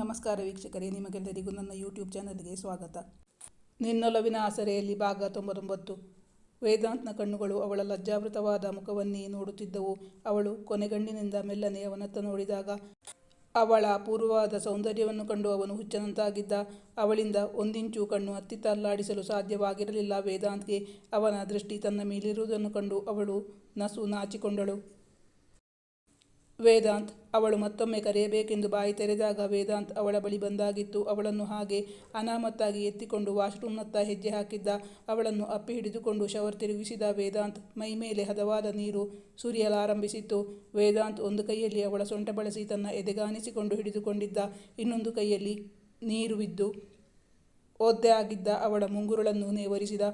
ನಮಸ್ಕಾರ ವೀಕ್ಷಕರೇ, ನಿಮಗೆಲ್ಲರಿಗೂ ನನ್ನ ಯೂಟ್ಯೂಬ್ ಚಾನಲ್ಗೆ ಸ್ವಾಗತ. ನಿನ್ನೊಲವಿನ ಆಸರೆಯಲ್ಲಿ ಭಾಗ ತೊಂಬತ್ತೊಂಬತ್ತು. ವೇದಾಂತ್ನ ಕಣ್ಣುಗಳು ಅವಳ ಲಜ್ಜಾವೃತವಾದ ಮುಖವನ್ನೇ ನೋಡುತ್ತಿದ್ದವು. ಅವಳು ಕೊನೆಗಣ್ಣಿನಿಂದ ಮೆಲ್ಲನೆ ಅವನತ್ತ ನೋಡಿದಾಗ ಅವಳ ಅಪೂರ್ವವಾದ ಸೌಂದರ್ಯವನ್ನು ಕಂಡು ಅವನು ಹುಚ್ಚನಂತಾಗಿದ್ದ. ಅವಳಿಂದ ಒಂದಿಂಚು ಕಣ್ಣು ಅತ್ತಿತ್ತ ಅಲ್ಲಾಡಿಸಲು ಸಾಧ್ಯವಾಗಿರಲಿಲ್ಲ ವೇದಾಂತ್ಗೆ. ಅವನ ದೃಷ್ಟಿ ತನ್ನ ಮೇಲಿರುವುದನ್ನು ಕಂಡು ಅವಳು ನಸು ನಾಚಿಕೊಂಡಳು. ವೇದಾಂತ್, ಅವಳು ಮತ್ತೊಮ್ಮೆ ಕರೆಯಬೇಕೆಂದು ಬಾಯಿ ತೆರೆದಾಗ ವೇದಾಂತ್ ಅವಳ ಬಳಿ ಬಂದಾಗಿತ್ತು. ಅವಳನ್ನು ಹಾಗೆ ಅನಾಮತ್ತಾಗಿ ಎತ್ತಿಕೊಂಡು ವಾಶ್ರೂಮ್ನತ್ತ ಹೆಜ್ಜೆ ಹಾಕಿದ್ದ. ಅವಳನ್ನು ಅಪ್ಪಿ ಹಿಡಿದುಕೊಂಡು ಶವರ್ ತಿರುಗಿಸಿದ ವೇದಾಂತ್ ಮೈಮೇಲೆ ಹದವಾದ ನೀರು ಸುರಿಯಲಾರಂಭಿಸಿತ್ತು. ವೇದಾಂತ್ ಒಂದು ಕೈಯಲ್ಲಿ ಅವಳ ಸೊಂಟ ಬಳಸಿ ತನ್ನ ಎದೆಗಾನಿಸಿಕೊಂಡು ಹಿಡಿದುಕೊಂಡಿದ್ದ. ಇನ್ನೊಂದು ಕೈಯಲ್ಲಿ ನೀರು ಬಿದ್ದು ಒದ್ದೆ ಆಗಿದ್ದ ಅವಳ ಮುಂಗುರುಳನ್ನು ನೇವರಿಸಿದ.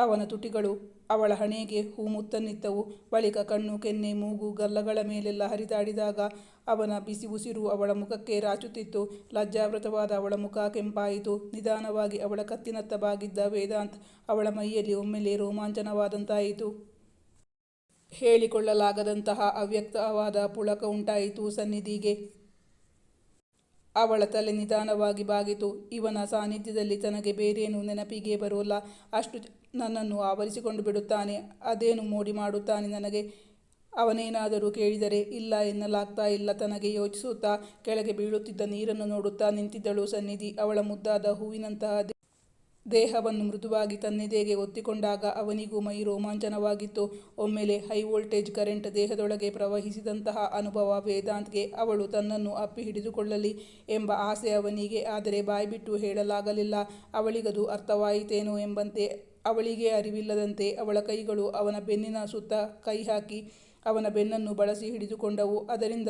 ಅವನ ತುಟಿಗಳು ಅವಳ ಹಣೆಗೆ ಹೂ ಮುತ್ತನ್ನಿತ್ತವು. ಬಳಿಕ ಕಣ್ಣು, ಕೆನ್ನೆ, ಮೂಗು, ಗಲ್ಲಗಳ ಮೇಲೆಲ್ಲ ಹರಿದಾಡಿದಾಗ ಅವನ ಬಿಸಿ ಉಸಿರು ಅವಳ ಮುಖಕ್ಕೆ ರಾಚುತ್ತಿತ್ತು. ಲಜ್ಜಾವೃತವಾದ ಅವಳ ಮುಖ ಕೆಂಪಾಯಿತು. ನಿಧಾನವಾಗಿ ಅವಳ ಕತ್ತಿನತ್ತ ಬಾಗಿದ್ದ ವೇದಾಂತ್ ಅವಳ ಮೈಯಲ್ಲಿ ಒಮ್ಮೆಲೆ ರೋಮಾಂಚನವಾದಂತಾಯಿತು. ಹೇಳಿಕೊಳ್ಳಲಾಗದಂತಹ ಅವ್ಯಕ್ತವಾದ ಪುಳಕ ಉಂಟಾಯಿತು ಸನ್ನಿಧಿಗೆ. ಅವಳ ತಲೆ ನಿಧಾನವಾಗಿ ಬಾಗಿತು. ಇವನ ಸಾನ್ನಿಧ್ಯದಲ್ಲಿ ತನಗೆ ಬೇರೇನು ನೆನಪಿಗೆ ಬರೋಲ್ಲ. ಅಷ್ಟು ನನ್ನನ್ನು ಆವರಿಸಿಕೊಂಡು ಬಿಡುತ್ತಾನೆ. ಅದೇನು ಮೋಡಿ ಮಾಡುತ್ತಾನೆ ನನಗೆ? ಅವನೇನಾದರೂ ಕೇಳಿದರೆ, ಇಲ್ಲ ಎನ್ನಲಾಗ್ತಾ ಇಲ್ಲ ತನಗೆ ಯೋಚಿಸುತ್ತಾ ಕೆಳಗೆ ಬೀಳುತ್ತಿದ್ದ ನೀರನ್ನು ನೋಡುತ್ತಾ ನಿಂತಿದ್ದಳು ಸನ್ನಿಧಿ. ಅವಳ ಮುದ್ದಾದ ಹೂವಿನಂತಹ ದೇಹವನ್ನು ಮೃದುವಾಗಿ ತನ್ನೆದೆಗೆ ಒತ್ತಿಕೊಂಡಾಗ ಅವನಿಗೂ ಮೈ ರೋಮಾಂಚನವಾಗಿತ್ತು. ಒಮ್ಮೆಲೆ ಹೈ ವೋಲ್ಟೇಜ್ ಕರೆಂಟ್ ದೇಹದೊಳಗೆ ಪ್ರವಹಿಸಿದಂತಹ ಅನುಭವ ವೇದಾಂತ್ಗೆ ಅವಳು ತನ್ನನ್ನು ಅಪ್ಪಿ ಹಿಡಿದುಕೊಳ್ಳಲಿ ಎಂಬ ಆಸೆ ಅವನಿಗೆ. ಆದರೆ ಬಾಯ್ಬಿಟ್ಟು ಹೇಳಲಾಗಲಿಲ್ಲ. ಅವಳಿಗದು ಅರ್ಥವಾಯಿತೇನೋ ಎಂಬಂತೆ ಅವಳಿಗೆ ಅರಿವಿಲ್ಲದಂತೆ ಅವಳ ಕೈಗಳು ಅವನ ಬೆನ್ನಿನ ಸುತ್ತ ಕೈ ಹಾಕಿ ಅವನ ಬೆನ್ನನ್ನು ಬಳಸಿ ಹಿಡಿದುಕೊಂಡವು. ಅದರಿಂದ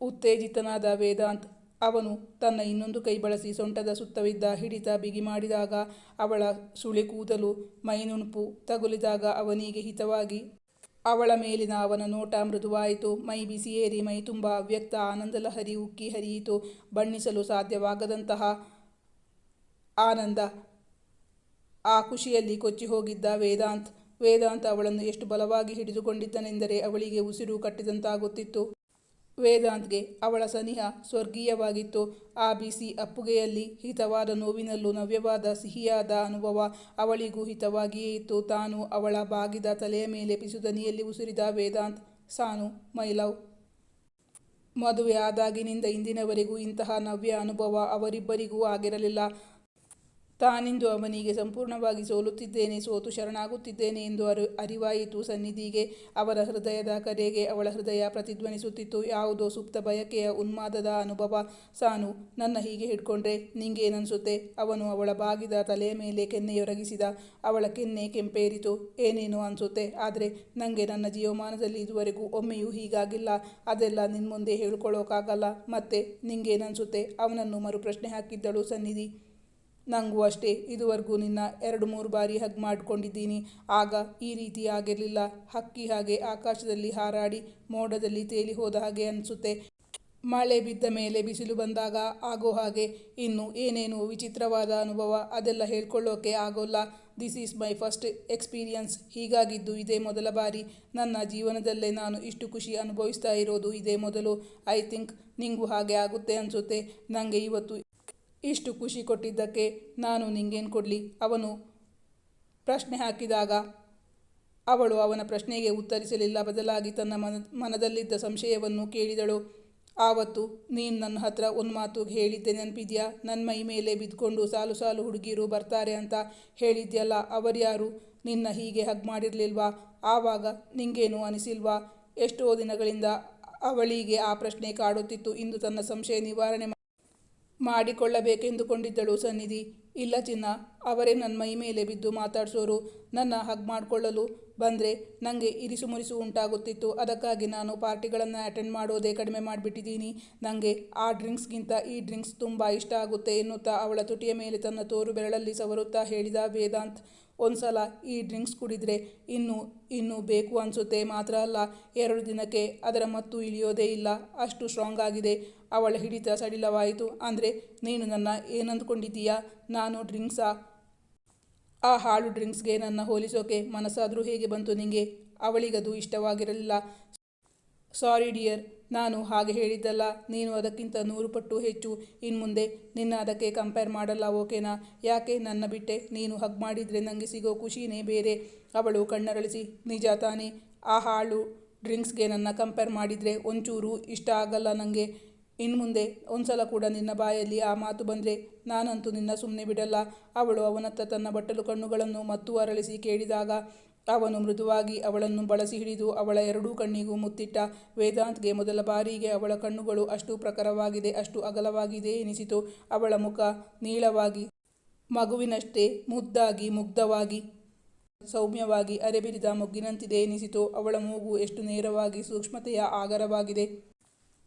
ಉತ್ತೇಜಿತನಾದ ವೇದಾಂತ್, ಅವನು ತನ್ನ ಇನ್ನೊಂದು ಕೈ ಬಳಸಿ ಸೊಂಟದ ಸುತ್ತವಿದ್ದ ಹಿಡಿತ ಬಿಗಿ ಮಾಡಿದಾಗ ಅವಳ ಸುಳಿ ಕೂದಲು ಮೈನುಣುಪು ತಗುಲಿದಾಗ ಅವನಿಗೆ ಹಿತವಾಗಿ ಅವಳ ಮೇಲಿನ ಅವನ ನೋಟ ಮೃದುವಾಯಿತು. ಮೈ ಬಿಸಿಯೇರಿ ಮೈ ತುಂಬ ಅವ್ಯಕ್ತ ಆನಂದಲಹರಿ ಉಕ್ಕಿ ಹರಿಯಿತು. ಬಣ್ಣಿಸಲು ಸಾಧ್ಯವಾಗದಂತಹ ಆನಂದ ಆ ಖುಷಿಯಲ್ಲಿ ಕೊಚ್ಚಿ ಹೋಗಿದ್ದ ವೇದಾಂತ್. ವೇದಾಂತ್ ಅವಳನ್ನು ಎಷ್ಟು ಬಲವಾಗಿ ಹಿಡಿದುಕೊಂಡಿದ್ದನೆಂದರೆ ಅವಳಿಗೆ ಉಸಿರು ಕಟ್ಟಿದಂತಾಗುತ್ತಿತ್ತು. ವೇದಾಂತ್ಗೆ ಅವಳ ಸನಿಹ ಸ್ವರ್ಗೀಯವಾಗಿತ್ತು. ಆ ಬಿಸಿ ಅಪ್ಪುಗೆಯಲ್ಲಿ ಹಿತವಾದ ನೋವಿನಲ್ಲೂ ನವ್ಯವಾದ ಸಿಹಿಯಾದ ಅನುಭವ ಅವಳಿಗೂ ಹಿತವಾಗಿಯೇ ಇತ್ತು. ತಾನು ಅವಳ ಬಾಗಿದ ತಲೆಯ ಮೇಲೆ ಪಿಸುದನಿಯಲ್ಲಿ ಉಸಿರಿದ ವೇದಾಂತ್, ಸಾನು, ಮೈ ಲವ್. ಮದುವೆ ಆದಾಗಿನಿಂದ ಇಂದಿನವರೆಗೂ ಇಂತಹ ನವ್ಯ ಅನುಭವ ಅವರಿಬ್ಬರಿಗೂ ಆಗಿರಲಿಲ್ಲ. ತಾನಿಂದು ಅವನಿಗೆ ಸಂಪೂರ್ಣವಾಗಿ ಸೋಲುತ್ತಿದ್ದೇನೆ, ಸೋತು ಶರಣಾಗುತ್ತಿದ್ದೇನೆ ಎಂದು ಅರು, ಅರಿವಾಯಿತು. ಸನ್ನಿಧಿಗೆ ಅವರ ಹೃದಯದ ಕರೆಗೆ ಅವಳ ಹೃದಯ ಪ್ರತಿಧ್ವನಿಸುತ್ತಿತ್ತು. ಯಾವುದೋ ಸುಪ್ತ ಬಯಕೆಯ ಉನ್ಮಾದದ ಅನುಭವ. ಸಾನು, ನನ್ನ ಹೀಗೆ ಹಿಡ್ಕೊಂಡ್ರೆ ನಿಂಗೇನನ್ಸುತ್ತೆ ಅವನು ಅವಳ ಬಾಗಿದ ತಲೆಯ ಮೇಲೆ ಕೆನ್ನೆಯೊರಗಿಸಿದ. ಅವಳ ಕೆನ್ನೆ ಕೆಂಪೇರಿತು. ಏನೇನೋ ಅನಿಸುತ್ತೆ. ಆದರೆ ನನಗೆ ನನ್ನ ಜೀವಮಾನದಲ್ಲಿ ಇದುವರೆಗೂ ಒಮ್ಮೆಯೂ ಹೀಗಾಗಿಲ್ಲ. ಅದೆಲ್ಲ ನಿನ್ನ ಮುಂದೆ ಹೇಳ್ಕೊಳ್ಳೋಕ್ಕಾಗಲ್ಲ ಮತ್ತೆ ನಿಂಗೇನನ್ಸುತ್ತೆ? ಅವನನ್ನು ಮರು ಪ್ರಶ್ನೆ ಹಾಕಿದ್ದಳು ಸನ್ನಿಧಿ. ನನಗೂ ಅಷ್ಟೇ. ಇದುವರೆಗೂ ನಿನ್ನ ಎರಡು ಮೂರು ಬಾರಿ ಹಗ್ ಮಾಡಿಕೊಂಡಿದ್ದೀನಿ. ಆಗ ಈ ರೀತಿ ಆಗಿರಲಿಲ್ಲ. ಹಕ್ಕಿ ಹಾಗೆ ಆಕಾಶದಲ್ಲಿ ಹಾರಾಡಿ ಮೋಡದಲ್ಲಿ ತೇಲಿ ಹೋದ ಹಾಗೆ ಅನಿಸುತ್ತೆ. ಮಳೆ ಬಿದ್ದ ಮೇಲೆ ಬಿಸಿಲು ಬಂದಾಗ ಆಗೋ ಹಾಗೆ. ಇನ್ನು ಏನೇನು ವಿಚಿತ್ರವಾದ ಅನುಭವ ಅದೆಲ್ಲ ಹೇಳ್ಕೊಳ್ಳೋಕೆ ಆಗೋಲ್ಲ. This is my first experience ಹೀಗಾಗಿದ್ದು ಇದೇ ಮೊದಲ ಬಾರಿ. ನನ್ನ ಜೀವನದಲ್ಲೇ ನಾನು ಇಷ್ಟು ಖುಷಿ ಅನುಭವಿಸ್ತಾ ಇರೋದು ಇದೇ ಮೊದಲು. ಐ ಥಿಂಕ್ ನಿಂಗೂ ಹಾಗೆ ಆಗುತ್ತೆ ಅನಿಸುತ್ತೆ. ನನಗೆ ಇವತ್ತು ಇಷ್ಟು ಖುಷಿ ಕೊಟ್ಟಿದ್ದಕ್ಕೆ ನಾನು ನಿಂಗೇನು ಕೊಡಲಿ? ಅವನು ಪ್ರಶ್ನೆ ಹಾಕಿದಾಗ ಅವಳು ಅವನ ಪ್ರಶ್ನೆಗೆ ಉತ್ತರಿಸಲಿಲ್ಲ. ಬದಲಾಗಿ ತನ್ನ ಮನ, ಮನದಲ್ಲಿದ್ದ ಸಂಶಯವನ್ನು ಕೇಳಿದಳು. ಆವತ್ತು ನೀನು ನನ್ನ ಹತ್ರ ಒಂದು ಮಾತು ಹೇಳಿದ್ದೆ ನೆನಪಿದ್ಯಾ? ನನ್ನ ಮೈ ಮೇಲೆ ಬಿದ್ದುಕೊಂಡು ಸಾಲು ಸಾಲು ಹುಡುಗಿರು ಬರ್ತಾರೆ ಅಂತ ಹೇಳಿದ್ಯಲ್ಲ, ಅವರ್ಯಾರು? ನಿನ್ನ ಹೀಗೆ ಹಗ್ ಮಾಡಿರಲಿಲ್ವಾ? ಆವಾಗ ನಿಂಗೇನು ಅನಿಸಿಲ್ವಾ? ಎಷ್ಟೋ ದಿನಗಳಿಂದ ಅವಳಿಗೆ ಆ ಪ್ರಶ್ನೆ ಕಾಡುತ್ತಿತ್ತು. ಇಂದು ತನ್ನ ಸಂಶಯ ನಿವಾರಣೆ ಮಾಡಿಕೊಳ್ಳಬೇಕೆಂದುಕೊಂಡಿದ್ದಳು ಸನ್ನಿಧಿ. ಇಲ್ಲ ಚಿನ್ನ, ಅವರೇ ನನ್ನ ಮೈ ಮೇಲೆ ಬಿದ್ದು ಮಾತಾಡಿಸೋರು. ನನ್ನ ಹಗ್ ಮಾಡಿಕೊಳ್ಳಲು ಬಂದರೆ ನನಗೆ ಇರಿಸು ಮುರಿಸು ಉಂಟಾಗುತ್ತಿತ್ತು. ಅದಕ್ಕಾಗಿ ನಾನು ಪಾರ್ಟಿಗಳನ್ನು ಅಟೆಂಡ್ ಮಾಡೋದೇ ಕಡಿಮೆ ಮಾಡಿಬಿಟ್ಟಿದ್ದೀನಿ. ನನಗೆ ಆ ಡ್ರಿಂಕ್ಸ್ಗಿಂತ ಈ ಡ್ರಿಂಕ್ಸ್ ತುಂಬ ಇಷ್ಟ ಆಗುತ್ತೆ ಎನ್ನುತ್ತಾ ಅವಳ ತುಟಿಯ ಮೇಲೆ ತನ್ನ ತೋರು ಬೆರಳಲ್ಲಿ ಸವರುತ್ತಾ ಹೇಳಿದ ವೇದಾಂತ್. ಒಂದು ಸಲ ಈ ಡ್ರಿಂಕ್ಸ್ ಕುಡಿದರೆ ಇನ್ನೂ ಇನ್ನೂ ಬೇಕು ಅನಿಸುತ್ತೆ. ಮಾತ್ರ ಅಲ್ಲ, ಎರಡು ದಿನಕ್ಕೆ ಅದರ ಮತ್ತು ಇಳಿಯೋದೇ ಇಲ್ಲ. ಅಷ್ಟು ಸ್ಟ್ರಾಂಗ್ ಆಗಿದೆ. ಅವಳ ಹಿಡಿತ ಸಡಿಲವಾಯಿತು. ಅಂದರೆ, ನೀನು ನನ್ನ ಏನಂದ್ಕೊಂಡಿದ್ದೀಯಾ? ನಾನು ಡ್ರಿಂಕ್ಸಾ? ಆ ಹಾಳು ಡ್ರಿಂಕ್ಸ್ಗೆ ನನ್ನ ಹೋಲಿಸೋಕೆ ಮನಸ್ಸಾದರೂ ಹೇಗೆ ಬಂತು ನಿಂಗೆ? ಅವಳಿಗದು ಇಷ್ಟವಾಗಿರಲಿಲ್ಲ. ಸಾರಿ ಡಿಯರ್ ನಾನು ಹಾಗೆ ಹೇಳಿದ್ದಲ್ಲ. ನೀನು ಅದಕ್ಕಿಂತ ನೂರು ಪಟ್ಟು ಹೆಚ್ಚು. ಇನ್ಮುಂದೆ ನಿನ್ನ ಅದಕ್ಕೆ ಕಂಪೇರ್ ಮಾಡಲ್ಲ, ಓಕೆನಾ? ಯಾಕೆ? ನನ್ನ ಬಿಟ್ಟೆ. ನೀನು ಹಗ್ ಮಾಡಿದರೆ ನನಗೆ ಸಿಗೋ ಖುಷಿನೇ ಬೇರೆ. ಅವಳು ಕಣ್ಣರಳಿಸಿ, ನಿಜ ತಾನೇ. ಆ ಹಾಳು ಡ್ರಿಂಕ್ಸ್ಗೆ ನನ್ನ ಕಂಪೇರ್ ಮಾಡಿದರೆ ಒಂಚೂರು ಇಷ್ಟ ಆಗಲ್ಲ ನನಗೆ ಇನ್ಮುಂದೆ ಒಂದ್ಸಲ ಕೂಡ ನಿನ್ನ ಬಾಯಲ್ಲಿ ಆ ಮಾತು ಬಂದರೆ ನಾನಂತೂ ನಿನ್ನ ಸುಮ್ಮನೆ ಬಿಡಲ್ಲ. ಅವಳು ಅವನತ್ತ ತನ್ನ ಬಟ್ಟಲು ಕಣ್ಣುಗಳನ್ನು ಮತ್ತು ಅರಳಿಸಿ ಕೇಳಿದಾಗ ಅವನು ಮೃದುವಾಗಿ ಅವಳನ್ನು ಬಳಸಿ ಹಿಡಿದು ಅವಳ ಎರಡೂ ಕಣ್ಣಿಗೂ ಮುತ್ತಿಟ್ಟ ವೇದಾಂತ್ಗೆ ಮೊದಲ ಬಾರಿಗೆ ಅವಳ ಕಣ್ಣುಗಳು ಅಷ್ಟು ಪ್ರಖರವಾಗಿದೆ, ಅಷ್ಟು ಅಗಲವಾಗಿದೆ ಎನಿಸಿತು. ಅವಳ ಮುಖ ನೀಳವಾಗಿ, ಮಗುವಿನಷ್ಟೇ ಮುದ್ದಾಗಿ, ಮುಗ್ಧವಾಗಿ, ಸೌಮ್ಯವಾಗಿ ಅರೆಬಿರಿದ ಮುಗ್ಗಿನಂತಿದೆ ಎನಿಸಿತು. ಅವಳ ಮೂಗು ಎಷ್ಟು ನೇರವಾಗಿ, ಸೂಕ್ಷ್ಮತೆಯ ಆಗರವಾಗಿದೆ.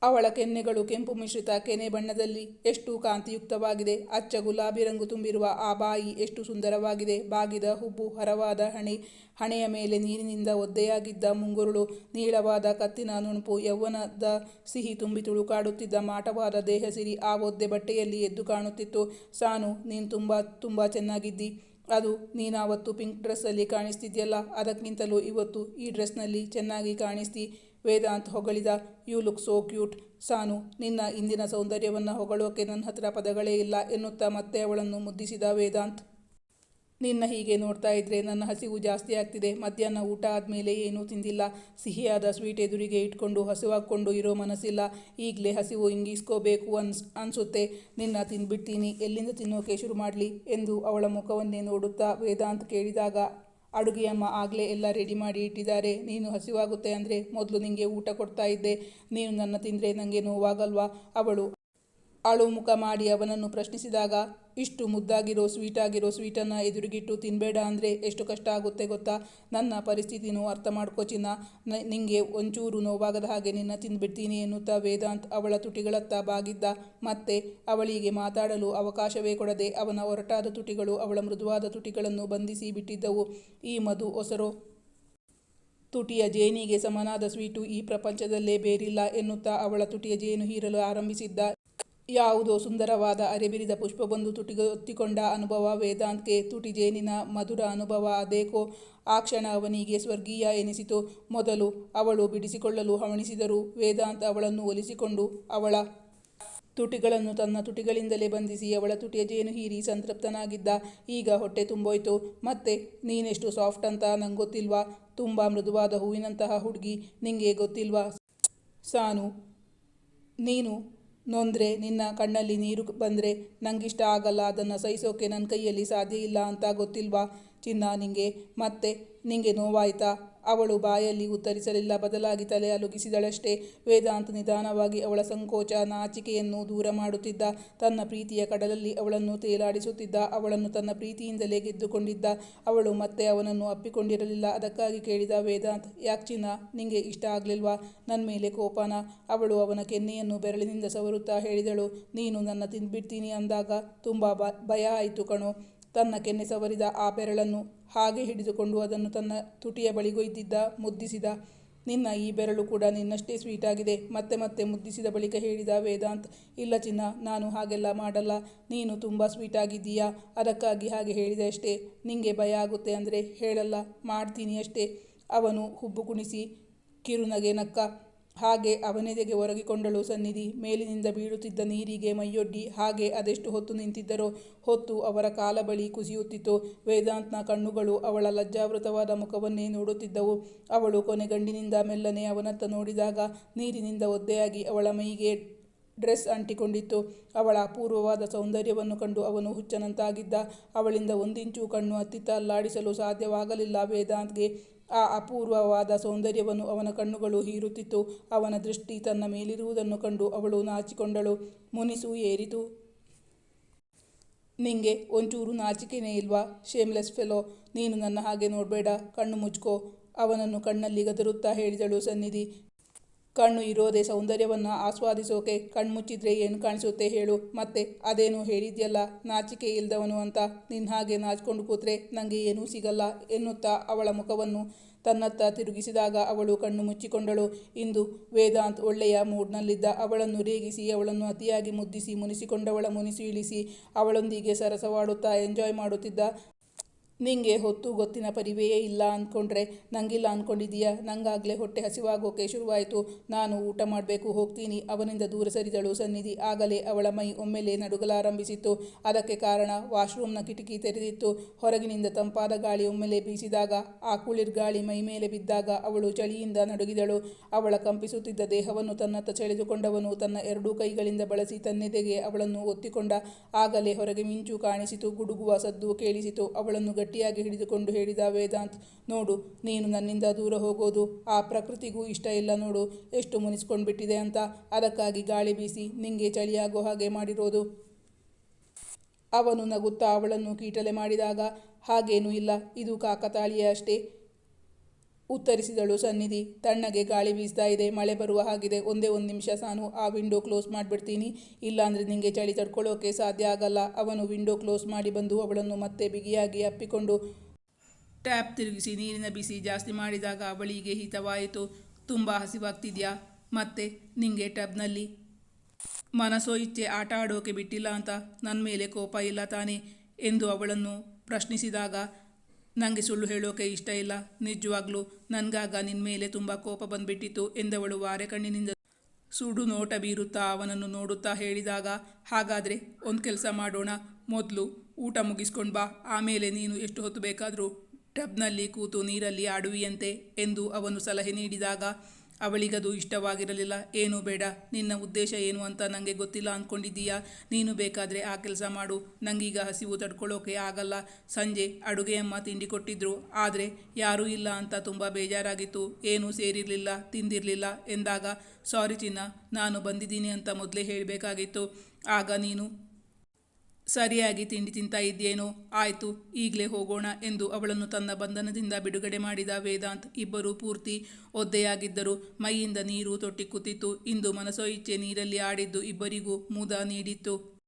ಅವಳ ಕೆನ್ನೆಗಳು ಕೆಂಪು ಮಿಶ್ರಿತ ಕೆನೆ ಬಣ್ಣದಲ್ಲಿ ಎಷ್ಟು ಕಾಂತಿಯುಕ್ತವಾಗಿದೆ. ಅಚ್ಚ ಗುಲಾಬಿ ರಂಗು ತುಂಬಿರುವ ಆ ಬಾಯಿ ಎಷ್ಟು ಸುಂದರವಾಗಿದೆ. ಬಾಗಿದ ಹುಬ್ಬು ಹರವಾದ ಹಣೆ. ಹಣೆಯ ಮೇಲೆ ನೀರಿನಿಂದ ಒದ್ದೆಯಾಗಿದ್ದ ಮುಂಗುರುಳು, ನೀಳವಾದ ಕತ್ತಿನ ನುಣುಪು, ಯೌವನದ ಸಿಹಿ ತುಂಬಿ ತುಳುಕಾಡುತ್ತಿದ್ದ ಮಾಟವಾದ ದೇಹ ಸಿರಿ ಆ ಒದ್ದೆ ಬಟ್ಟೆಯಲ್ಲಿ ಎದ್ದು ಕಾಣುತ್ತಿತ್ತು. ಸಾನು, ನೀನು ತುಂಬ ತುಂಬ ಚೆನ್ನಾಗಿದ್ದಿ. ಅದು ನೀನಾವತ್ತು ಪಿಂಕ್ ಡ್ರೆಸ್ಸಲ್ಲಿ ಕಾಣಿಸ್ತಿದ್ಯಲ್ಲ, ಅದಕ್ಕಿಂತಲೂ ಇವತ್ತು ಈ ಡ್ರೆಸ್ನಲ್ಲಿ ಚೆನ್ನಾಗಿ ಕಾಣಿಸ್ತಿ. Vedant ಹೊಗಳಿದ you look so cute Sanu, ನಿನ್ನ ಇಂದಿನ ಸೌಂದರ್ಯವನ್ನು ಹೊಗಳೋಕೆ ನನ್ನ ಹತ್ರ ಪದಗಳೇ ಇಲ್ಲ ಎನ್ನುತ್ತಾ ಮತ್ತೆ ಅವಳನ್ನು ಮುದ್ದಿಸಿದ ವೇದಾಂತ್. ನಿನ್ನ ಹೀಗೆ ನೋಡ್ತಾ ಇದ್ರೆ ನನ್ನ ಹಸಿವು ಜಾಸ್ತಿ ಆಗ್ತಿದೆ. ಮಧ್ಯಾಹ್ನ ಊಟ ಆದಮೇಲೆ ಏನೂ ತಿಂದಿಲ್ಲ. ಸಿಹಿಯಾದ ಸ್ವೀಟ್ ಎದುರಿಗೆ ಇಟ್ಕೊಂಡು ಹಸಿವಾಗ್ಕೊಂಡು ಇರೋ ಮನಸ್ಸಿಲ್ಲ. ಈಗಲೇ ಹಸಿವು ಇಂಗಿಸ್ಕೋಬೇಕು ಅನ್ಸ್, ಅನಿಸುತ್ತೆ. ನಿನ್ನ ತಿಂದ್ಬಿಡ್ತೀನಿ ಎಲ್ಲಿಂದ ತಿನ್ನೋಕೆ ಶುರು ಮಾಡಲಿ? ಎಂದು ಅವಳ ಮುಖವನ್ನೇ ನೋಡುತ್ತಾ ವೇದಾಂತ್ ಕೇಳಿದಾಗ ಅಡುಗೆಯಮ್ಮ ಆಗಲೇ ಎಲ್ಲ ರೆಡಿ ಮಾಡಿ ಇಟ್ಟಿದ್ದಾರೆ. ನೀನು ಹಸಿವಾಗುತ್ತೆ ಅಂದರೆ ಮೊದಲು ನಿಂಗೆ ಊಟ ಕೊಡ್ತಾ ಇದ್ದೆ. ನೀನು ನನ್ನ ತಿಂದರೆ ನನಗೆ ನೋವಾಗಲ್ವಾ? ಅವಳು ಅಳು ಮುಖ ಮಾಡಿ ಅವನನ್ನು ಪ್ರಶ್ನಿಸಿದಾಗ ಇಷ್ಟು ಮುದ್ದಾಗಿರೋ, ಸ್ವೀಟಾಗಿರೋ ಸ್ವೀಟನ್ನು ಎದುರಿಗಿಟ್ಟು ತಿನ್ನಬೇಡ ಅಂದರೆ ಎಷ್ಟು ಕಷ್ಟ ಆಗುತ್ತೆ ಗೊತ್ತಾ? ನನ್ನ ಪರಿಸ್ಥಿತಿನೂ ಅರ್ಥ ಮಾಡ್ಕೋ ಚಿನ್ನ. ನಿಂಗೆ ಒಂಚೂರು ನೋವಾಗದ ಹಾಗೆ ನಿನ್ನ ತಿಂದುಬಿಡ್ತೀನಿ ಎನ್ನುತ್ತಾ ವೇದಾಂತ್ ಅವಳ ತುಟಿಗಳತ್ತ ಬಾಗಿದ್ದ. ಮತ್ತೆ ಅವಳಿಗೆ ಮಾತಾಡಲು ಅವಕಾಶವೇ ಕೊಡದೆ ಅವನ ಒರಟಾದ ತುಟಿಗಳು ಅವಳ ಮೃದುವಾದ ತುಟಿಗಳನ್ನು ಬಂಧಿಸಿ ಬಿಟ್ಟಿದ್ದವು. ಈ ಮಧು ಒಸರೋ. ತುಟಿಯ ಜೇನಿಗೆ ಸಮನಾದ ಸ್ವೀಟು ಈ ಪ್ರಪಂಚದಲ್ಲೇ ಬೇರಿಲ್ಲ ಎನ್ನುತ್ತಾ ಅವಳ ತುಟಿಯ ಜೇನು ಹೀರಲು ಆರಂಭಿಸಿದ್ದ. ಯಾವುದೋ ಸುಂದರವಾದ ಅರೆಬಿರಿದ ಪುಷ್ಪವೊಂದು ತುಟಿಗೊತ್ತಿಕೊಂಡ ಅನುಭವ, ವೇದಾಂತ್ಗೆ ತುಟಿ ಜೇನಿನ ಮಧುರ ಅನುಭವ, ಅದೇಕೋ ಆ ಕ್ಷಣ ಅವನಿಗೆ ಸ್ವರ್ಗೀಯ ಎನಿಸಿತು. ಮೊದಲು ಅವಳು ಬಿಡಿಸಿಕೊಳ್ಳಲು ಹವಣಿಸಿದರು. ವೇದಾಂತ್ ಅವಳನ್ನು ಒಲಿಸಿಕೊಂಡು ಅವಳ ತುಟಿಗಳನ್ನು ತನ್ನ ತುಟಿಗಳಿಂದಲೇ ಬಂಧಿಸಿ ಅವಳ ತುಟಿಯ ಜೇನು ಹೀರಿ ಸಂತೃಪ್ತನಾಗಿದ್ದ. ಈಗ ಹೊಟ್ಟೆ ತುಂಬೋಯ್ತು. ಮತ್ತೆ ನೀನೆಷ್ಟು ಸಾಫ್ಟ್ ಅಂತ ನಂಗೆ ಗೊತ್ತಿಲ್ವಾ ತುಂಬ ಮೃದುವಾದ ಹೂವಿನಂತಹ ಹುಡುಗಿ. ನಿಂಗೆ ಗೊತ್ತಿಲ್ವಾ? ಸಾನು, ನೀನು ನೊಂದರೆ, ನಿನ್ನ ಕಣ್ಣಲ್ಲಿ ನೀರು ಬಂದರೆ ನನಗಿಷ್ಟ ಆಗಲ್ಲ, ಅದನ್ನು ಸಹಿಸೋಕೆ ನನ್ನ ಕೈಯಲ್ಲಿ ಸಾಧ್ಯ ಇಲ್ಲ ಅಂತ ಗೊತ್ತಿಲ್ವಾ ಚಿನ್ನ ನಿಂಗೆ? ಮತ್ತೆ ನಿಂಗೆ ನೋವಾಯ್ತಾ? ಅವಳು ಬಾಯಲ್ಲಿ ಉತ್ತರಿಸಲಿಲ್ಲ, ಬದಲಾಗಿ ತಲೆ ಅಲುಗಿಸಿದಳಷ್ಟೇ ವೇದಾಂತ್ ನಿಧಾನವಾಗಿ ಅವಳ ಸಂಕೋಚ ನಾಚಿಕೆಯನ್ನು ದೂರ ಮಾಡುತ್ತಿದ್ದ, ತನ್ನ ಪ್ರೀತಿಯ ಕಡಲಲ್ಲಿ ಅವಳನ್ನು ತೇಲಾಡಿಸುತ್ತಿದ್ದ, ಅವಳನ್ನು ತನ್ನ ಪ್ರೀತಿಯಿಂದಲೇ ಗೆದ್ದುಕೊಂಡಿದ್ದ, ಅವಳು ಮತ್ತೆ ಅವನನ್ನು ಅಪ್ಪಿಕೊಂಡಿರಲಿಲ್ಲ. ಅದಕ್ಕಾಗಿ ಕೇಳಿದ ವೇದಾಂತ್ ಯಾಕ್ಚಿನ ನಿಂಗೆ ಇಷ್ಟ ಆಗಲಿಲ್ವಾ? ನನ್ನ ಮೇಲೆ ಕೋಪನ? ಅವಳು ಅವನ ಕೆನ್ನೆಯನ್ನು ಬೆರಳಿನಿಂದ ಸವರುತ್ತಾ ಹೇಳಿದಳು, ನೀನು ನನ್ನ ತಿಂದ್ಬಿಡ್ತೀನಿ ಅಂದಾಗ ತುಂಬ ಭಯ ಆಯಿತು ಕಣೋ. ತನ್ನ ಕೆನ್ನೆ ಸವರಿದ ಆ ಬೆರಳನ್ನು ಹಾಗೆ ಹಿಡಿದುಕೊಂಡು ಅದನ್ನು ತನ್ನ ತುಟಿಯ ಬಳಿಗೊಯ್ದಿದ್ದ ಮುದ್ದಿಸಿದ. ನಿನ್ನ ಈ ಬೆರಳು ಕೂಡ ನಿನ್ನಷ್ಟೇ ಸ್ವೀಟ್ ಆಗಿದೆ. ಮತ್ತೆ ಮತ್ತೆ ಮುದ್ದಿಸಿದ ಬಳಿಕ ಹೇಳಿದ ವೇದಾಂತ್, ಇಲ್ಲ ಚಿನ್ನ, ನಾನು ಹಾಗೆಲ್ಲ ಮಾಡಲ್ಲ. ನೀನು ತುಂಬ ಸ್ವೀಟ್ ಆಗಿದ್ದೀಯಾ? ಅದಕ್ಕಾಗಿ ಹಾಗೆ ಹೇಳಿದೆ ಅಷ್ಟೇ. ನಿಂಗೆ ಭಯ ಆಗುತ್ತೆ ಅಂದರೆ ಹೇಳಲ್ಲ. ಮಾಡ್ತೀನಿ ಅಷ್ಟೇ. ಅವನು ಹುಬ್ಬು ಕುಣಿಸಿ ಕಿರುನಗೆ ನಕ್ಕ. ಹಾಗೆ ಅವನೆದೆಗೆ ಒರಗಿಕೊಂಡಳು ಸನ್ನಿಧಿ. ಮೇಲಿನಿಂದ ಬೀಳುತ್ತಿದ್ದ ನೀರಿಗೆ ಮೈಯೊಡ್ಡಿ. ಹಾಗೆ ಅದೆಷ್ಟು ಹೊತ್ತು ನಿಂತಿದ್ದರೋ ಹೊತ್ತು ಅವರ ಕಾಲ ಬಳಿ ಕುಸಿಯುತ್ತಿತ್ತು. ವೇದಾಂತ್ನ ಕಣ್ಣುಗಳು ಅವಳ ಲಜ್ಜಾವೃತವಾದ ಮುಖವನ್ನೇ ನೋಡುತ್ತಿದ್ದವು. ಅವಳು ಕೊನೆಗಂಡಿನಿಂದ ಮೆಲ್ಲನೆ ಅವನತ್ತ ನೋಡಿದಾಗ ನೀರಿನಿಂದ ಒದ್ದೆಯಾಗಿ ಅವಳ ಮೈಗೆ ಡ್ರೆಸ್ ಅಂಟಿಕೊಂಡಿತ್ತು. ಅವಳ ಅಪೂರ್ವವಾದ ಸೌಂದರ್ಯವನ್ನು ಕಂಡು ಅವನು ಹುಚ್ಚನಂತಾಗಿದ್ದ. ಅವಳಿಂದ ಒಂದಿಂಚು ಕಣ್ಣು ಅತ್ತಿತ್ತ ಅಲ್ಲಾಡಿಸಲು ಸಾಧ್ಯವಾಗಲಿಲ್ಲ ವೇದಾಂತ್ಗೆ. ಆ ಅಪೂರ್ವವಾದ ಸೌಂದರ್ಯವನ್ನು ಅವನ ಕಣ್ಣುಗಳು ಹೀರುತ್ತಿತ್ತು. ಅವನ ದೃಷ್ಟಿ ತನ್ನ ಮೇಲಿರುವುದನ್ನು ಕಂಡು ಅವಳು ನಾಚಿಕೊಂಡಳು. ಮುನಿಸು ಏರಿತು. ನಿಂಗೆ ಒಂಚೂರು ನಾಚಿಕೆನೇ ಇಲ್ವಾ? ಶೇಮ್ಲೆಸ್ ಫೆಲೋ ನೀನು ನನ್ನ ಹಾಗೆ ನೋಡಬೇಡ. ಕಣ್ಣು ಮುಚ್ಕೋ. ಅವನನ್ನು ಕಣ್ಣಲ್ಲಿ ಗದರುತ್ತಾ ಹೇಳಿದಳು ಸನ್ನಿಧಿ. ಕಣ್ಣು ಇರೋದೇ ಸೌಂದರ್ಯವನ್ನು ಆಸ್ವಾದಿಸೋಕೆ ಕಣ್ಮುಚ್ಚಿದ್ರೆ ಏನು ಕಾಣಿಸುತ್ತೆ ಹೇಳು. ಮತ್ತೆ ಅದೇನು ಹೇಳಿದ್ಯಲ್ಲ, ನಾಚಿಕೆ ಇಲ್ದವನು ಅಂತ. ನಿನ್ನ ಹಾಗೆ ನಾಚಿಕೊಂಡು ಕೂತ್ರೆ ನನಗೆ ಏನೂ ಸಿಗಲ್ಲ ಎನ್ನುತ್ತಾ ಅವಳ ಮುಖವನ್ನು. ತನ್ನತ್ತ ತಿರುಗಿಸಿದಾಗ ಅವಳು ಕಣ್ಣು ಮುಚ್ಚಿಕೊಂಡಳು. ಇಂದು ವೇದಾಂತ್ ಒಳ್ಳೆಯ ಮೂಡ್ನಲ್ಲಿದ್ದ ಅವಳನ್ನು ರೇಗಿಸಿ, ಅವಳನ್ನು ಅತಿಯಾಗಿ ಮುದ್ದಿಸಿ, ಮುನಿಸಿಕೊಂಡವಳ ಮುನಿಸು ಇಳಿಸಿ ಅವಳೊಂದಿಗೆ ಸರಸವಾಡುತ್ತಾ ಎಂಜಾಯ್ ಮಾಡುತ್ತಿದ್ದ ನಿಂಗೆ ಹೊತ್ತು ಗೊತ್ತಿನ ಪರಿವೆಯೇ ಇಲ್ಲ ಅಂದ್ಕೊಂಡ್ರೆ ನಂಗಿಲ್ಲ ಅಂದ್ಕೊಂಡಿದ್ದೀಯಾ? ನಂಗಾಗಲೇ ಹೊಟ್ಟೆ ಹಸಿವಾಗೋಕೆ ಶುರುವಾಯಿತು. ನಾನು ಊಟ ಮಾಡಬೇಕು, ಹೋಗ್ತೀನಿ. ಅವನಿಂದ ದೂರ ಸರಿದಳು ಸನ್ನಿಧಿ. ಆಗಲೇ ಅವಳ ಮೈ ಒಮ್ಮೆಲೆ ನಡುಗಲಾರಂಭಿಸಿತ್ತು. ಅದಕ್ಕೆ ಕಾರಣ ವಾಶ್ರೂಮ್ನ ಕಿಟಕಿ ತೆರೆದಿತ್ತು. ಹೊರಗಿನಿಂದ ತಂಪಾದ ಗಾಳಿ ಒಮ್ಮೆಲೆ ಬೀಸಿದಾಗ, ಆ ಕುಳಿರ್ ಗಾಳಿ ಮೈ ಮೇಲೆ ಬಿದ್ದಾಗ ಅವಳು ಚಳಿಯಿಂದ ನಡುಗಿದಳು. ಅವಳ ಕಂಪಿಸುತ್ತಿದ್ದ ದೇಹವನ್ನು ತನ್ನತ್ತ ಸೆಳೆದುಕೊಂಡವನು ತನ್ನ ಎರಡೂ ಕೈಗಳಿಂದ ಬಳಸಿ ತನ್ನೆದೆಗೆ ಅವಳನ್ನು ಒತ್ತಿಕೊಂಡ. ಆಗಲೇ ಹೊರಗೆ ಮಿಂಚು ಕಾಣಿಸಿತು, ಗುಡುಗುವ ಸದ್ದು ಕೇಳಿಸಿತು. ಅವಳನ್ನು ಗಟ್ಟಿಯಾಗಿ ಹಿಡಿದುಕೊಂಡು ಹೇಳಿದ ವೇದಾಂತ್, ನೋಡು, ನೀನು ನನ್ನಿಂದ ದೂರ ಹೋಗೋದು, ಆ ಪ್ರಕೃತಿಗೂ ಇಷ್ಟ ಇಲ್ಲ ನೋಡು, ಎಷ್ಟು ಮುನಿಸ್ಕೊಂಡ್ಬಿಟ್ಟಿದೆ ಅಂತ, ಅದಕ್ಕಾಗಿ ಗಾಳಿ ಬೀಸಿ ನಿಂಗೆ ಚಳಿಯಾಗೋ ಹಾಗೆ ಮಾಡಿರೋದು. ಅವನು ನಗುತ್ತಾ ಅವಳನ್ನು ಕೀಟಲೆ ಮಾಡಿದಾಗ, ಹಾಗೇನೂ ಇಲ್ಲ, ಇದು ಕಾಕತಾಳೀಯ ಅಷ್ಟೇ ಉತ್ತರಿಸಿದಳು ಸನ್ನಿಧಿ. ತಣ್ಣಗೆ ಗಾಳಿ ಬೀಸ್ತಾ ಇದೆ, ಮಳೆ ಬರುವ ಹಾಗಿದೆ. ಒಂದೇ ಒಂದು ನಿಮಿಷ ನಾನು ಆ ವಿಂಡೋ ಕ್ಲೋಸ್ ಮಾಡಿಬಿಡ್ತೀನಿ. ಇಲ್ಲಾಂದರೆ ನಿಮಗೆ ಚಳಿ ತಡ್ಕೊಳ್ಳೋಕೆ ಸಾಧ್ಯ ಆಗಲ್ಲ. ಅವನು ವಿಂಡೋ ಕ್ಲೋಸ್ ಮಾಡಿ ಬಂದು ಅವಳನ್ನು ಮತ್ತೆ ಬಿಗಿಯಾಗಿ ಅಪ್ಪಿಕೊಂಡು ಟ್ಯಾಪ್ ತಿರುಗಿಸಿ ನೀರಿನ ಬಿಸಿ ಜಾಸ್ತಿ ಮಾಡಿದಾಗ ಅವಳಿಗೆ ಹಿತವಾಯಿತು. ತುಂಬ ಹಸಿವಾಗ್ತಿದ್ಯಾ? ಮತ್ತೆ ನಿಂಗೆ ಟ್ಯಾಬ್ನಲ್ಲಿ ಮನಸ್ಸೋ ಇಚ್ಛೆ ಆಟ ಆಡೋಕೆ ಬಿಟ್ಟಿಲ್ಲ ಅಂತ ನನ್ನ ಮೇಲೆ ಕೋಪ ಇಲ್ಲ ತಾನೇ ಎಂದು ಅವಳನ್ನು ಪ್ರಶ್ನಿಸಿದಾಗ ನನಗೆ ಸುಳ್ಳು ಹೇಳೋಕೆ ಇಷ್ಟ ಇಲ್ಲ. ನಿಜವಾಗ್ಲೂ, ನನಗಾಗ ನಿನ್ನ ಮೇಲೆ ತುಂಬ ಕೋಪ ಬಂದ್ಬಿಟ್ಟಿತ್ತು ಎಂದವಳು ವಾರೆ ಕಣ್ಣಿನಿಂದ ಸುಡು ನೋಟ ಬೀರುತ್ತಾ ಅವನನ್ನು ನೋಡುತ್ತಾ ಹೇಳಿದಾಗ, ಹಾಗಾದರೆ ಒಂದು ಕೆಲಸ ಮಾಡೋಣ, ಮೊದಲು ಊಟ ಮುಗಿಸ್ಕೊಂಡು ಬಾ, ಆಮೇಲೆ ನೀನು ಎಷ್ಟು ಹೊತ್ತು ಬೇಕಾದರೂ ಟಬ್ನಲ್ಲಿ ಕೂತು ನೀರಲ್ಲಿ ಆಡುವಿಯಂತೆ ಎಂದು ಅವನು ಸಲಹೆ ನೀಡಿದಾಗ ಅವಳಿಗದು ಇಷ್ಟವಾಗಿರಲಿಲ್ಲ. ಏನು ಬೇಡ, ನಿನ್ನ ಉದ್ದೇಶ ಏನು ಅಂತ ನನಗೆ ಗೊತ್ತಿಲ್ಲ ಅಂದ್ಕೊಂಡಿದ್ದೀಯಾ ನೀನು ಬೇಕಾದರೆ ಆ ಕೆಲಸ ಮಾಡು. ನನಗೀಗ ಹಸಿವು ತಡ್ಕೊಳ್ಳೋಕೆ ಆಗಲ್ಲ. ಸಂಜೆ ಅಡುಗೆಯಮ್ಮ ತಿಂಡಿ ಕೊಟ್ಟಿದ್ರು. ಆದರೆ ಯಾರೂ ಇಲ್ಲ ಅಂತ ತುಂಬ ಬೇಜಾರಾಗಿತ್ತು. ಏನೂ ಸೇರಿರಲಿಲ್ಲ, ತಿಂದಿರಲಿಲ್ಲ. ಎಂದಾಗ, ಸಾರಿ ಚಿನ್ನ, ನಾನು ಬಂದಿದ್ದೀನಿ ಅಂತ ಮೊದಲೇ ಹೇಳಬೇಕಾಗಿತ್ತು. ಆಗ ನೀನು ಸರಿಯಾಗಿ ತಿಂಡಿ ತಿಂತಾ ಇದ್ದೇನೋ, ಆಯಿತು, ಈಗಲೇ ಹೋಗೋಣ ಎಂದು ಅವಳನ್ನು ತನ್ನ ಬಂಧನದಿಂದ ಬಿಡುಗಡೆ ಮಾಡಿದ ವೇದಾಂತ್ ಇಬ್ಬರೂ ಪೂರ್ತಿ ಒದ್ದೆಯಾಗಿದ್ದರು. ಮೈಯಿಂದ ನೀರು ತೊಟ್ಟಿ ಕೂತಿತ್ತು ಇಂದು ಮನಸೋ ಇಚ್ಛೆ ನೀರಲ್ಲಿ ಆಡಿದ್ದು ಇಬ್ಬರಿಗೂ ಮುದ ನೀಡಿತ್ತು.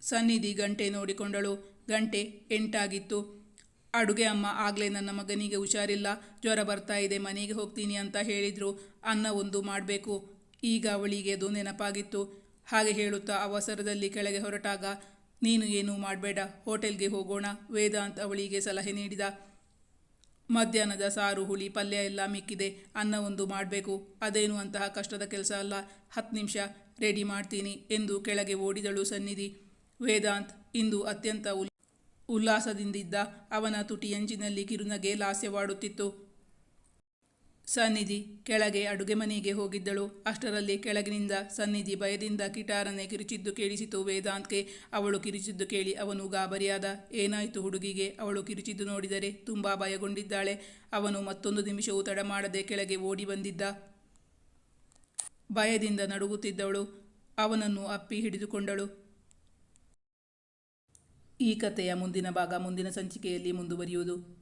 ಸನ್ನಿಧಿ ಗಂಟೆ ನೋಡಿಕೊಂಡಳು. ಗಂಟೆ ಎಂಟಾಗಿತ್ತು. ಅಡುಗೆ ಅಮ್ಮ ಆಗಲೇ ನನ್ನ ಮಗನಿಗೆ ಹುಷಾರಿಲ್ಲ. ಜ್ವರ ಬರ್ತಾ ಇದೆ, ಮನೆಗೆ ಹೋಗ್ತೀನಿ ಅಂತ ಹೇಳಿದರು. ಅನ್ನ ಒಂದು ಮಾಡಬೇಕು. ಈಗ ಅವಳಿಗೆ ಅದು ನೆನಪಾಗಿತ್ತು. ಹಾಗೆ ಹೇಳುತ್ತಾ ಅವಸರದಲ್ಲಿ ಕೆಳಗೆ ಹೊರಟಾಗ ನೀನು ಏನೂ ಮಾಡಬೇಡ, ಹೋಟೆಲ್ಗೆ ಹೋಗೋಣ, ವೇದಾಂತ್ ಅವಳಿಗೆ ಸಲಹೆ ನೀಡಿದ. ಮಧ್ಯಾಹ್ನದ ಸಾರು, ಹುಳಿ, ಪಲ್ಯ ಎಲ್ಲ ಮಿಕ್ಕಿದೆ, ಅನ್ನ ಒಂದು ಮಾಡಬೇಕು. ಅದೇನು ಅಂತಹ ಕಷ್ಟದ ಕೆಲಸ ಅಲ್ಲ. ಹತ್ತು ನಿಮಿಷ, ರೆಡಿ ಮಾಡ್ತೀನಿ ಎಂದು ಕೆಳಗೆ ಓಡಿದಳು ಸನ್ನಿಧಿ. ವೇದಾಂತ್ ಇಂದು ಅತ್ಯಂತ ಉಲ್, ಉಲ್ಲಾಸದಿಂದಿದ್ದ. ಅವನ ತುಟಿ ತುಟಿಯಂಚಿನಲ್ಲಿ ಕಿರುನಗೆ ಲಾಸ್ಯವಾಡುತ್ತಿತ್ತು. ಸನ್ನಿಧಿ ಕೆಳಗೆ ಅಡುಗೆ ಮನೆಗೆ ಹೋಗಿದ್ದಳು. ಅಷ್ಟರಲ್ಲಿ ಕೆಳಗಿನಿಂದ ಸನ್ನಿಧಿ ಭಯದಿಂದ ಕಿಟಾರನೆ ಕಿರುಚಿದ್ದು ಕೇಳಿಸಿತು. ವೇದಾಂತ್ಗೆ ಅವಳು ಕಿರುಚಿದ್ದು ಕೇಳಿ ಅವನು ಗಾಬರಿಯಾದ. ಏನಾಯಿತು ಹುಡುಗಿಗೆ? ಅವಳು ಕಿರುಚಿದ್ದು ನೋಡಿದರೆ ತುಂಬ ಭಯಗೊಂಡಿದ್ದಾಳೆ. ಅವನು ಮತ್ತೊಂದು ನಿಮಿಷವೂ ತಡ ಮಾಡದೆ ಕೆಳಗೆ ಓಡಿ ಬಂದಿದ್ದ. ಭಯದಿಂದ ನಡುಗುತ್ತಿದ್ದವಳು. ಅವನನ್ನು ಅಪ್ಪಿ ಹಿಡಿದುಕೊಂಡಳು. ಈ ಕಥೆಯ ಮುಂದಿನ ಭಾಗ ಮುಂದಿನ ಸಂಚಿಕೆಯಲ್ಲಿ ಮುಂದುವರಿಯುವುದು.